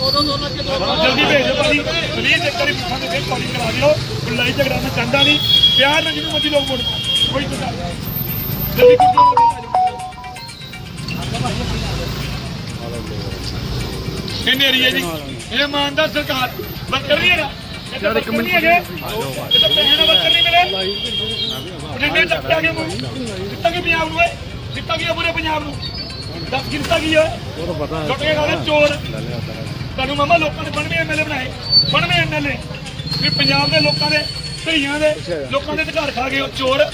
ਜਲਦੀ ਭੇਜ ਦਿਓ ਭਾਜੀ। ਪਲੀਜ਼ ਇੱਕ ਵਾਰੀ ਮੁੱਖਾਂ ਦੇ ਫੇਰ ਕਾਲਿੰਗ ਕਰਾ ਦਿਓ। ਕੋਈ ਲੜਾਈ ਝਗੜਾ ਮੈਂ ਚਾਹੁੰਦਾ ਨਹੀਂ। ਪਿਆਰ ਨਾਲ ਜਿਹਨੂੰ ਮਰਜ਼ੀ ਲੋਕ ਵੋਟ ਪਾਓ। ਕੋਈ ਗੁੱਸਾ ਨਹੀਂ। ਜਲਦੀ ਕੋਈ ਇਹ ਏਰੀਆ ਜੀ। ਇਹ ਇਮਾਨਦਾਰ ਸਰਕਾਰ। ਵਰਕਰ ਨਹੀਂ ਹੈਗਾ। ਇਹ ਤਾਂ ਵਰਕਰ ਨਹੀਂ ਹੈਗੇ। ਇਹ ਤਾਂ ਪੈਸੇ ਨਾਲ ਵਰਕਰ ਨਹੀਂ ਮਿਲੇ। ਜਿੰਨੇ ਚੱਕ ਆ ਗਏ ਮੂੰਹ। ਦਿੱਤਾ ਕੀ ਪੰਜਾਬ ਨੂੰ ਏ ਦਿੱਤਾ ਕੀ ਆ ਪੂਰੇ ਪੰਜਾਬ ਨੂੰ। ਦੱਸ ਕੀ ਦਿੱਤਾ ਕੀ ਹੈ? ਉਹ ਤਾਂ ਪਤਾ ਲੁੱਟ ਕੇ ਖਾਣੇ ਚੋਰ। ਤੁਹਾਨੂੰ ਮਾਮਾ ਲੋਕਾਂ ਦੇ 92 ਐਮਐਲਏ ਬਣਾਏ 92 ਐਮਐਲਏ ਵੀ ਪੰਜਾਬ ਦੇ ਲੋਕਾਂ ਦੇ ਧੀਆਂ ਦੇ ਲੋਕਾਂ ਦੇ ਅਧਿਕਾਰ ਖਾ ਗਏ ਉਹ ਚੋਰ।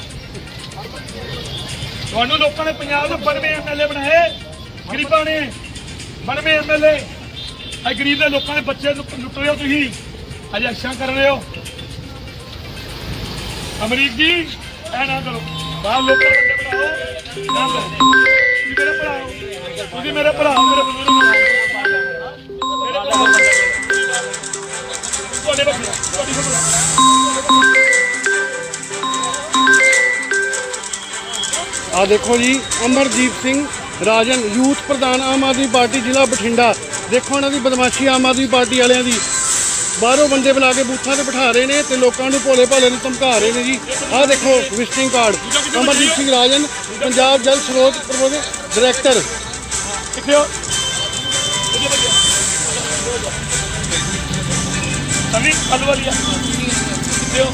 ਤੁਹਾਨੂੰ ਲੋਕਾਂ ਨੇ ਪੰਜਾਬ ਦੇ 92 ਐਮਐਲਏ ਬਣਾਏ ਗਰੀਬਾਂ ਨੇ 92 ਐਮਐਲਏ ਇਹ ਗਰੀਬ ਦੇ ਲੋਕਾਂ ਦੇ ਬੱਚੇ ਲੁੱਟ ਰਹੇ ਹੋ ਤੁਸੀਂ ਅਜੇ ਅੱਛਾ ਕਰ ਰਹੇ ਹੋ। ਅਮਰੀਕ ਜੀ ਐ ਨਾ ਕਰੋ। ਬਾਹਰ ਲੋਕਾਂ ਦੇ ਬੰਦੇ ਬਣਾਓ ਨਾ ਕਰੋ। ਤੁਸੀਂ ਮੇਰੇ ਭਰਾ ਹੋ। ਤੁਸੀਂ ਮੇਰੇ ਭਰਾ ਹੋ, ਮੇਰੇ ਬਜ਼ੁਰਗ ਆ ਦੇਖੋ ਜੀ ਅਮਰਜੀਤ ਸਿੰਘ ਰਾਜਨ, ਯੂਥ ਪ੍ਰਧਾਨ ਆਮ ਆਦਮੀ ਪਾਰਟੀ, ਜ਼ਿਲ੍ਹਾ ਬਠਿੰਡਾ। ਦੇਖੋ ਇਹਨਾਂ ਦੀ ਬਦਮਾਸ਼ੀ ਆਮ ਆਦਮੀ ਪਾਰਟੀ ਵਾਲਿਆਂ ਦੀ। ਬਾਹਰੋਂ ਬੰਦੇ ਬੁਲਾ ਕੇ ਬੂਥਾਂ ਤੇ ਬਿਠਾ ਰਹੇ ਨੇ ਤੇ ਲੋਕਾਂ ਨੂੰ ਭੋਲੇ ਭਾਲੇ ਨੂੰ ਧਮਕਾ ਰਹੇ ਨੇ ਜੀ। ਆਹ ਦੇਖੋ, ਵਿਜ਼ਿਟਿੰਗ ਕਾਰਡ। ਅਮਰਜੀਤ ਸਿੰਘ ਰਾਜਨ, ਪੰਜਾਬ ਜਲ ਸਰੋਤ ਪ੍ਰਬੰਧਕ ਡਾਇਰੈਕਟਰ। ਕਿੱਥੇ ਹੋ ਕਿੱਥੇ ਬੱਚੇ ਕਿੱਥੇ ਹੋ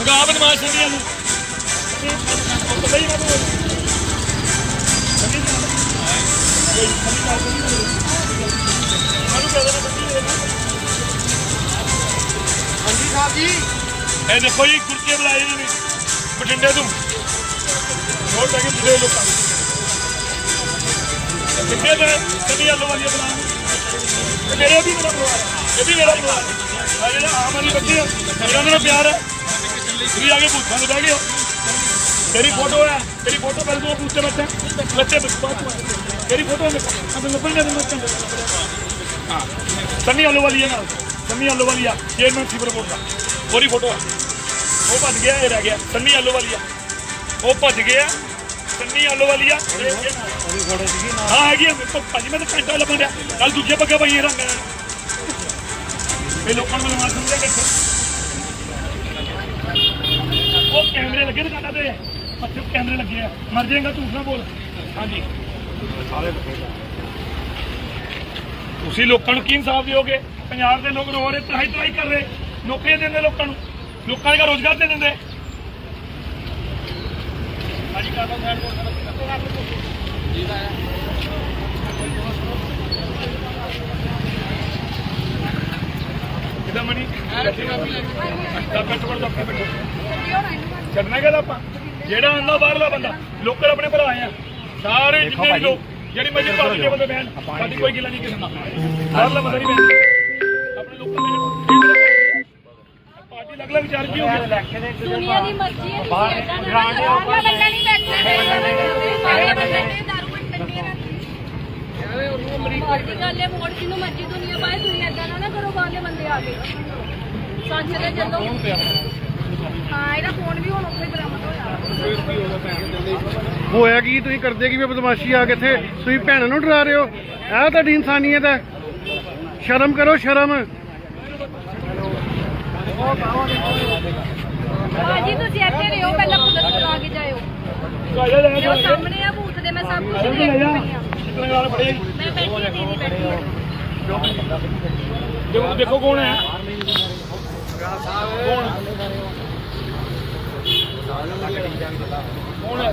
ਮਗਾ ਬਦਮਾਸ਼ ਸੰਨੀ ਨੂੰ। ਜੀ। ਇਹ ਦੇਖੋ ਜੀ ਕੁਰਕੇ ਬੁਲਾਏ ਇਹਨਾਂ ਨੇ। ਬਠਿੰਡੇ ਤੋਂ। ਵੋਟ ਲੈ ਕੇ ਬੁਲੇ ਲੋਕਾਂ ਕਿੱਥੇ ਦੇ ਕਿੰਨੀ ਆਲੂ ਵਾਲੀ ਬਣਾ ਇਹ ਮੇਰੇ ਵੀ ਮੇਰਾ ਪਰਿਵਾਰ ਇਹ ਵੀ ਮੇਰਾ ਪਰਿਵਾਰ ਆ ਜਿਹੜਾ ਆਮ ਆਦਮੀ ਬੱਚੇ ਆ ਇਹਨਾਂ ਨਾਲ ਪਿਆਰ ਹੈ। ਤੁਸੀਂ ਆ ਕੇ ਬੂਥਾਂ ਤੇ ਬਹਿ ਗਏ ਤੇਰੀ ਫੋਟੋ ਹੈ, ਤੇਰੀ ਫੋਟੋ ਪਹਿਲੇ ਤੋਂ ਬੂਥ ਤੇ ਬੱਚੇ ਬਾਅਦ ਤੇਰੀ ਫੋਟੋ ਹੈ ਅਬ ਲੱਭਣ ਦੇ ਮੱਚਣ ਹਾਂ। ਸੰਨੀ ਆਲੂ ਵਾਲੀ ਨਾਲ। ਸੰਨੀ ਆਲੂ ਵਾਲੀ ਆ। ਚੇਅਰਮੈਨ ਸੀ ਰਿਪੋਰਟ ਦਾ ਉਹਦੀ ਫੋਟੋ ਆ। ਉਹ ਭੱਜ ਗਿਆ ਇਹ ਰਹਿ ਗਿਆ। ਸੰਨੀ ਆਲੂ ਵਾਲੀ ਆ। ਉਹ ਭੱਜ ਗਿਆ। ਸੰਨੀ ਆਲੂ ਵਾਲੀ ਆ। ਇਹ- ਇਹ- ਹਾਂ ਹੈਗੀ ਆ। ਕੋਲ ਭਾਜੀ ਮੈਂ ਤਾਂ ਘੰਟਾ ਲੱਭਣ ਡਿਆ। ਕੱਲ ਦੂਜੇ ਪੱਗਾ ਪਾਈਆਂ ਰੰਗਾਂ ਇਹ ਲੋਕਾਂ ਨੂੰ ਮਾਰ ਸਮਝਿਆ ਕਿ ਉਹ ਕੈਮਰੇ ਲੱਗੇ ਦੁਕਾਨਾਂ ਤੇ। ਅੱਛੇ ਕੈਮਰੇ ਲੱਗੇ ਆ। ਮਰ ਜਾਏਗਾ ਝੂਠ ਨਾ ਬੋਲ। ਹਾਂਜੀ। ਤੁਸੀਂ ਲੋਕਾਂ ਨੂੰ ਕੀ ਇਨਸਾਫ ਦਿਓਗੇ? ਪੰਜਾਬ ਦੇ ਲੋਕ ਰੋ ਰਹੇ ਤਰਾਈ ਤਰਾਈ ਕਰ ਰਹੇ। ਨੌਕਰੀਆਂ ਦਿੰਦੇ ਲੋਕਾਂ ਨੂੰ ਲੋਕਾਂ ਦਾ ਰੋਜ਼ਗਾਰ ਦੇ ਦਿੰਦੇ। ਸਾਈਡ ਕਿਦਾਂ ਮਣੀ ਦਾ ਪੈਟਰੋਲ ਦਾ ਪੈਟਰੋਲ ਛੱਡਣਾ ਕਿਹਦਾ ਆਪਾਂ? ਜਿਹੜਾ ਆਂਦਾ ਬਾਹਰਲਾ ਬੰਦਾ। ਲੋਕਲ ਆਪਣੇ ਭਰਾ ਆ। ਸਾਰੇ ਜਿੰਨੇ ਵੀ ਲੋਕ ਜਿਹੜੀ ਮਰਜ਼ੀ ਦੇ ਬੰਦੇ ਬੈਣ ਸਾਡੀ ਕੋਈ ਗਿਲਾ ਨਹੀਂ ਕਿਸੇ ਨਾਲ। ਬਾਹਰਲਾ ਬੰਦਾ ਨਹੀਂ ਬੈਣ ਪਾਰਟੀ ਲੱਗ ਲੱਗ ਵਿਚਾਰ ਕੀ ਹੋ ਗਿਆ ਦੁਨੀਆ ਦੀ ਮਰਜ਼ੀ ਹੈ ਬਾਹਰ ਗਰਾਂਡ ਬੰਦਾ ਨਹੀਂ ਬੈਠਣਾ ਬਾਹਰ ਬੰਦੇ ਨੇ ਦਾਰੂ ਪੀਂਦੇ ਨੇ। ਦੀ ਗੱਲ ਹੈ ਵੋਟ ਕਿਨੂੰ ਮਰਜ਼ੀ ਦੁਨੀਆ ਪਾਏ ਤੁਸੀਂ ਏਦਾਂ ਨਾ ਨਾ ਕਰੋ ਬਾਹਰਲੇ ਬੰਦੇ ਆ ਕੇ ਸੱਚ ਤੇ ਚੱਲੋ। ਹਾਂ ਇਹਦਾ ਫੋਨ ਵੀ ਹੁਣ ਉੱਥੇ ਬਰਾਮਦ ਹੋਇਆ। ਹੋਇਆ ਕੀ? ਤੁਸੀਂ ਕਰਦੇ ਕੀ ਵੀ ਬਦਮਾਸ਼ੀ ਆ ਕੇ ਇੱਥੇ? ਤੁਸੀਂ ਭੈਣਾਂ ਨੂੰ ਡਰਾ ਰਹੇ ਹੋ? ਇਹ ਤੁਹਾਡੀ ਇਨਸਾਨੀਅਤ ਹੈ। ਸ਼ਰਮ ਕਰੋ ਸ਼ਰਮ। ਭਾਜੀ ਤੁਸੀਂ ਇੱਥੇ ਰਹੋ ਪਹਿਲਾਂ ਪੁਲਿਸ ਬੁਲਾ ਕੇ ਜਾਇਓ। ਜੋ ਸਾਹਮਣੇ ਆ ਬੂਥ ਦੇ ਮੈਂ ਸਭ ਕੁਝ ਦੇਖ ਰਹੀ ਹਾਂ। ਮੈਂ ਬੈਠੀ ਦੀਦੀ ਬੈਠੀ। ਹਾਂ। ਦੇਖੋ ਦੇਖੋ ਕੌਣ ਹੈ। ਕੌਣ? ਕੌਣ ਹੈ।